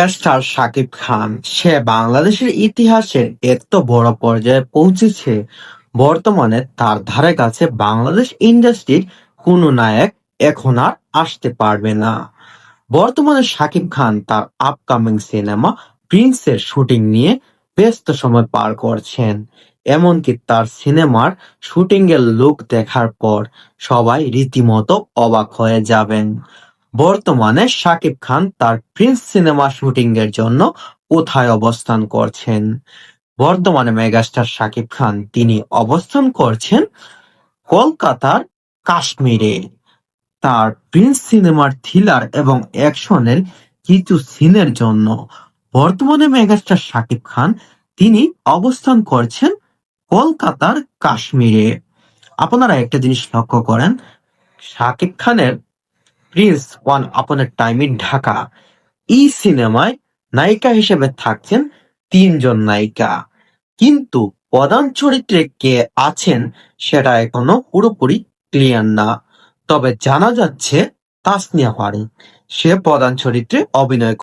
Megastar Shakib Khan. সে বাংলাদেশের ইতিহাসে এত বড় পর্যায়ে পৌঁছেছে। বর্তমানে তার ধারে কাছে বাংলাদেশ ইন্ডাস্ট্রির কোনো নায়ক এখন আর আসতে পারবে না। বর্তমানে শাকিব খান তার আপকামিং সিনেমা প্রিন্সের শুটিং নিয়ে ব্যস্ত সময় পার করছেন। এমনকি তার সিনেমার শুটিং এর লুক দেখার পর সবাই রীতিমতো অবাক হয়ে যাবেন। বর্তমানে শাকিব খান তার প্রিন্স সিনেমা শুটিং এর জন্য কোথায় অবস্থান করছেন? বর্তমানে মেগাস্টার শাকিব খান তিনি অবস্থান করছেন কলকাতার কাশ্মীরে। তার প্রিন্স সিনেমার থ্রিলার এবং অ্যাকশনের কিছু সিনের জন্য। বর্তমানে মেগাস্টার শাকিব খান তিনি অবস্থান করছেন কলকাতার কাশ্মীরে। আপনারা একটা জিনিস লক্ষ্য করেন, শাকিব খানের Prince once upon time in Dhaka এই সিনেমায় নায়িকা হিসেবে থাকছেন তিনজন নায়িকা। কিন্তু প্রধান চরিত্রে কে আছেন সেটা এখনও পুরোপুরি ক্লিয়ার না। তবে জানা যাচ্ছে তাসনিয়া পারে সে প্রধান চরিত্রে অভিনয়